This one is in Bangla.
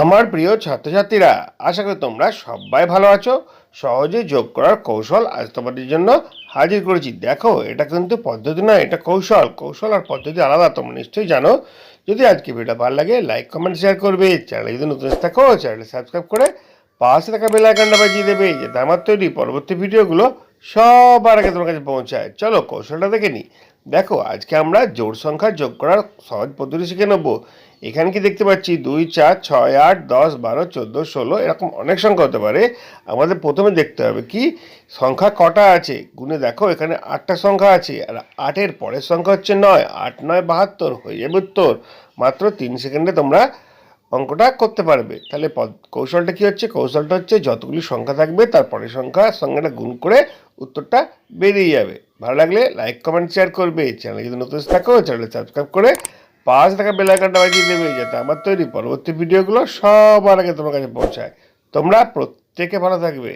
আমার প্রিয় ছাত্রছাত্রীরা, আশা করি তোমরা সবাই ভালো আছো। সহজে যোগ করার কৌশল আজ তোমাদের জন্য হাজির করেছি। দেখো, এটা কিন্তু পদ্ধতি নয়, এটা কৌশল। কৌশল আর পদ্ধতি আলাদা, তোমরা নিশ্চয়ই জানো। যদি আজকে ভিডিও ভালো লাগে লাইক কমেন্ট শেয়ার করবে। চ্যানেলে যদি নতুন থাকো চ্যানেলে সাবস্ক্রাইব করে পাশে থাকা বেল আইকনটা বাজিয়ে দেবে। যাতে আমার তৈরি পরবর্তী ভিডিওগুলো সবার আগে তোমার কাছে পৌঁছায়। চলো কৌশলটা দেখে নিই। দেখো, আজকে আমরা জোড় সংখ্যা যোগ করার সহজ পদ্ধতি শিখে নেব। এখানে কি দেখতে পাচ্ছি? দুই, চার, ছয়, আট, দশ, বারো, চোদ্দ, ষোলো, এরকম অনেক সংখ্যা হতে পারে। আমাদের প্রথমে দেখতে হবে কি? সংখ্যা কটা আছে? গুনে দেখো, এখানে আটটা সংখ্যা আছে। আর আটের পরের সংখ্যা হচ্ছে নয়। আট, নয়, বাহাত্তর, হয়ে যাবে উত্তর। মাত্র তিন সেকেন্ডে তোমরা অঙ্কটা করতে পারবে। তাহলে কৌশলটা কি হচ্ছে? কৌশলটা হচ্ছে যতগুলি সংখ্যা থাকবে, তার পরের সংখ্যা সংখ্যাটা গুণ করে উত্তরটা বেরিয়ে যাবে। ভালো লাগলে লাইক কমেন্ট শেয়ার করবে। চ্যানেলে যদি নতুন থাকো চ্যানেলে সাবস্ক্রাইব করে পাশে থাকা বেল আইকনটা বাজিয়ে দেবে যাতে আমার তৈরি পরবর্তী ভিডিওগুলো সবার আগে তোমার কাছে পৌঁছায়। তোমরা প্রত্যেকে ভালো থাকবে।